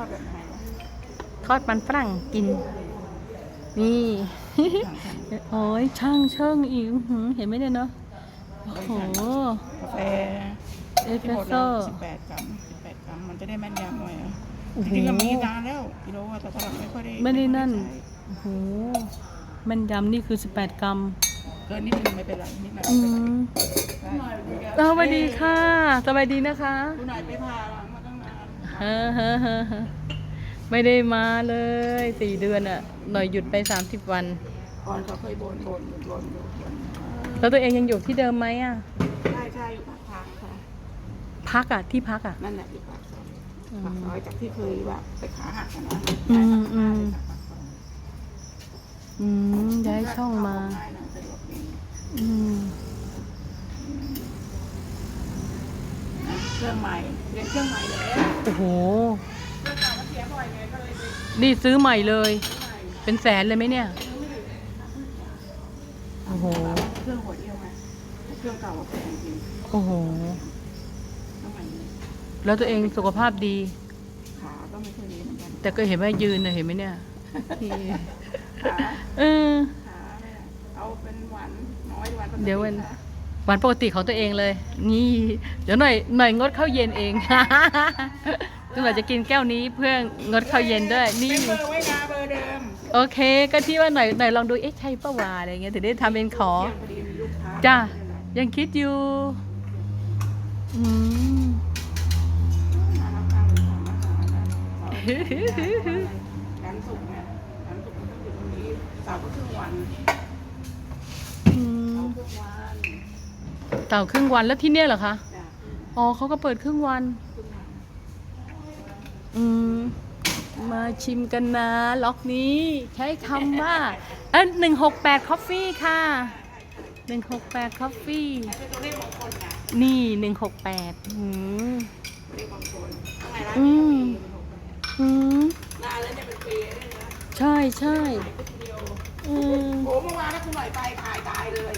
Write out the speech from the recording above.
อดแบบไหนวะทอดมันฝรั่งกิน นี่ โอ้ยช่างเชิงอีกอื้อหือเห็นไหมเนี่ยเนาะโอ้โหกาแฟเอสเปที่รหมสดโซ่แล้วสิบแปดกรัมสิบแปดกรัมมันจะได้แม่นยำหน่อยอะโอ้โหจริงๆก็มีนานแล้วกิโลอะแต่ฝรั่งไม่ค่อยได้ไม่ได้นั่นใช้โอ้โหแมันยำนี่คือ18กรัมเกินนิดนึงไม่เป็นไรนิดหน่อยอืไม่เป็นไรมได้สวัสดีค่ะสวัสดีนะคะคุณหน่อยไปพาหลังมา ตั้งนานเฮ้อเฮ้อเฮ้อเฮ้อไม่ได้มาเลยสี่เดือนอะหน่อยหยุดไป30วันก่อนเขาเคยบ่นบ่นบ่นบ่นบ่นแล้วตัวเองยังอยู่ที่เดิมไหมอะใช่ใช่อยู่ปากทางค่ะพักอะที่พักอะนั่นแหละอยู่ปากซอยอืมปากซอยจากที่เคยแบบไปขาหักอะนะอืมอืมจากปากซอยอืมย้ายช่องมาง่ายหน่อยสะดวกดีอืมเครื่องใหม่เรียนเครื่องใหม่แล้วโอ้โหเครื่องเก่ามันเสียบ่อยไงก็เลยไปซื้อนี่ซื้อใหม่เลยใหม่เป็นแสนเลยไหมเนี่ย โอ้โห เครื่องหัวเดียวไงเครื่องเก่าอะแพงจริงโอ้โหเครื่องใหม่นี้แล้วตัวเองสุขภาพดี ขาก็ไม่ค่อยดีเหมือนกันแต่ก็เห็นว่ายืนนะเห็นไหมเนี่ยที่ขาเออ ขาเนี่ยเอาเป็นหวานน้อยหวานปกติเดี๋ยววัน ค่ะ วันปกติของตัวเองเลย นี่ เดี๋ยวหน่อยหน่อยงดข้าวเย็นเองคือหน่อยจะกินแก้วนี้เพื่องดข้าวเย็นด้วย นี่เป็นเบอร์ไว้นะเบอร์เดิม โอเค ก็ที่ว่าหน่อยหน่อยลองดู เอ๊ะใช่ปะวะอะไรเงี้ยถึงได้ทำเป็นขอเที่ยงพอดีมีลูกค้าจ้ายังคิดอยู่ อืมมารับตังค์หรือของมาหานะร้านสุกเนี่ยร้านสุกมันต้องอยู่ตรงนี้เสาร์ก็ครึ่งวัน อืม เสาร์ครึ่งวัน เต่าครึ่งวันแล้วที่เนี่ยเหรอคะจ้ะอ๋อเขาก็เปิดครึ่งวันครึ่งวัน อืม มาชิมกันนะ ล็อกนี้ใช้คำว่า เอ้หนึ่งหกแปดคอฟฟี่ค่ะหนึ่งหกแปดคอฟฟี่เป็นตัวเลขมงคลไงนี่หนึ่งหกแปดอืมตัวเลขมงคลข้างในร้านอืนี้มมีหกแปดอืมนานแล้วเนี่ยเป็นปีแล้วเนี่ยนะใช่ใช่ขายไปทีเดียวอืมโอ้เมื่อวานถ้าคุณหน่อยไปขายตายเลย